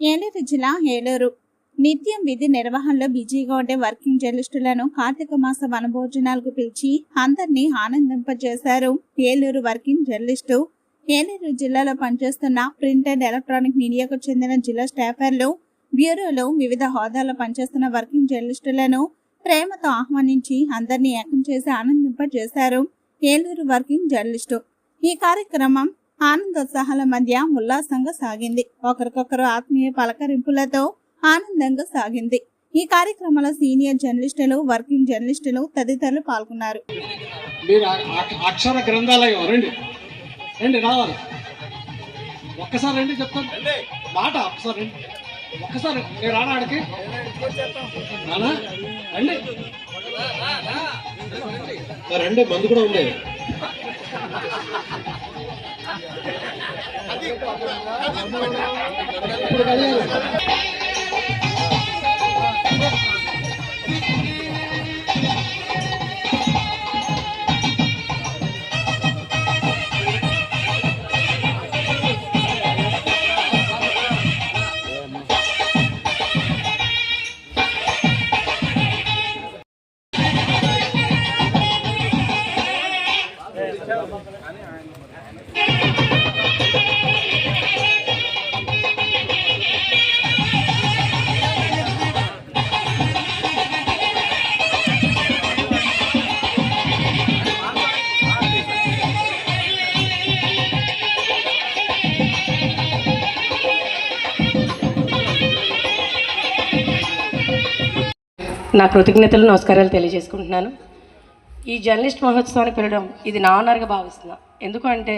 ఏలూరు జిల్లా ఏలూరు. నిత్యం విధి నిర్వహణలో బిజీగా ఉండే వర్కింగ్ జర్నలిస్టులను కార్తీక మాస వనభోజనాలకు పిలిచి అందరినీ ఆనందింపజేశారు ఏలూరు వర్కింగ్ జర్నలిస్టు. ఏలూరు జిల్లాలో పనిచేస్తున్న ప్రింట్ అండ్ ఎలక్ట్రానిక్ మీడియాకు చెందిన జిల్లా స్టాఫర్లు బ్యూరోలో వివిధ హోదాల్లో పనిచేస్తున్న వర్కింగ్ జర్నలిస్టులను ప్రేమతో ఆహ్వానించి అందరినీ ఏకం చేసి ఆనందింపజేశారు ఏలూరు వర్కింగ్ జర్నలిస్టు. ఈ కార్యక్రమం ఆనందోత్సాహాల మధ్య ఉల్లాసంగా సాగింది. ఒకరికొకరు ఆత్మీయ పలకరింపులతో ఆనందంగా సాగింది. ఈ కార్యక్రమంలో సీనియర్ జర్నలిస్టులు వర్కింగ్ జర్నలిస్టులు తదితరులు పాల్గొన్నారు. మీరు అక్షర గ్రంథాలయం రండి. రండి రావాలి. ఒక్కసారి రండి చెప్తాను. మాట ఒక్కసారి రండి. ఒక్కసారి మీరు రానా రండి. ఆ, రండి మందు కూడా ఉంది ఇప్పుడు కలియాలి. నా కృతజ్ఞతలు నమస్కారాలు తెలియజేసుకుంటున్నాను. ఈ జర్నలిస్ట్ మహోత్సవాన్ని పిలవడం ఇది నా ఆనర్గా భావిస్తున్నా. ఎందుకంటే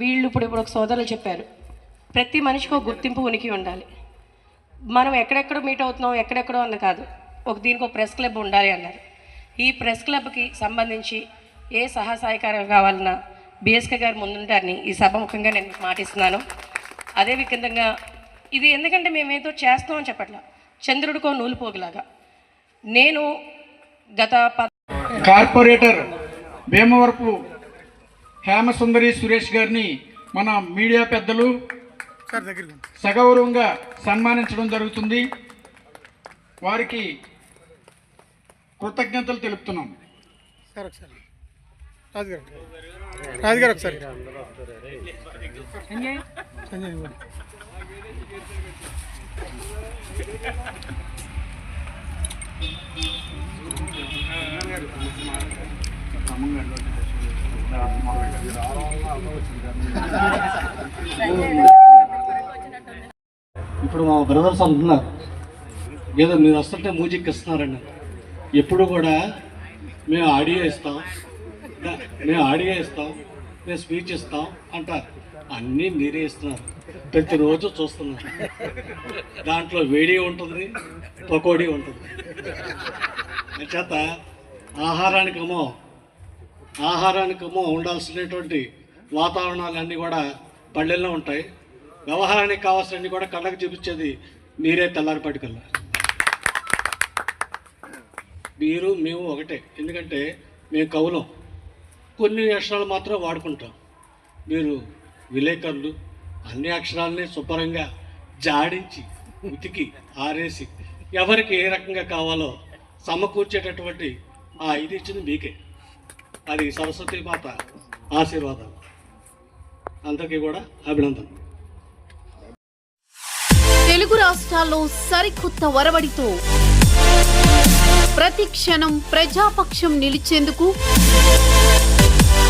వీళ్ళు ఇప్పుడు ఇప్పుడు ఒక సోదరులు చెప్పారు ప్రతి మనిషికి ఒక గుర్తింపు ఉనికి ఉండాలి. మనం ఎక్కడెక్కడ మీట్ అవుతున్నాం ఎక్కడెక్కడో అన్న కాదు ఒక దీనికి ఒక ప్రెస్ క్లబ్ ఉండాలి అన్నారు. ఈ ప్రెస్ క్లబ్కి సంబంధించి ఏ సహాయ సహకారం కావాలన్నా బిఎస్కే గారు ముందుంటారని ఈ సభముఖంగా నేను మాటిస్తున్నాను. అదే విధంగా ఇది ఎందుకంటే మేమేదో చేస్తామని చెప్పట్లా. చంద్రుడికో నూలు పోగులాగా నేను గత ప కార్పొరేటర్ భీమవరపు హేమసుందరి సురేష్ గారిని మన మీడియా పెద్దలు సగౌరవంగా సన్మానించడం జరుగుతుంది. వారికి కృతజ్ఞతలు తెలుపుతున్నాం. సార్ ఒకసారి. రాజుగారు రాజుగారు ఒకసారి. సంజయ్ ఇవ్వండి. ఇప్పుడు మా బ్రదర్స్ అంటున్నారు ఏదో మీరు వస్తుంటే మ్యూజిక్ ఇస్తున్నారండి ఎప్పుడు కూడా మేము ఆడియో ఇస్తాం. మేము ఆడియో ఇస్తాం. మేము స్పీచ్ ఇస్తాం అంటారు. అన్నీ మీరే ఇస్తున్నారు. ప్రతిరోజు చూస్తున్నారు. దాంట్లో వేడి ఉంటుంది పకోడీ ఉంటుంది. చేత ఆహారానికమో ఆహారానికేమో ఉండాల్సినటువంటి వాతావరణాలన్నీ కూడా పల్లెల్లో ఉంటాయి. వ్యవహారానికి కావాల్సినవి కూడా కళ్ళకు చూపించేది మీరే తెల్లారిపాటికల్లా. మీరు మేము ఒకటే. ఎందుకంటే మేము కవులం. కొన్ని అక్షరాలు మాత్రం వాడుకుంటాం. మీరు విలేకరులు అన్ని అక్షరాలని శుభ్రంగా జాడించి ఉతికి ఆరేసి ఎవరికి ఏ రకంగా కావాలో సమకూర్చేటటువంటి ఆ ఇది ఇచ్చింది మీకే. అది సరస్వతి మాత ఆశీర్వాదం. అందరికీ కూడా అభినందన తెలుగు రాష్ట్రాల్లో సరికొత్త వరవడితో ప్రతి క్షణం ప్రజాపక్షం నిలిచేందుకు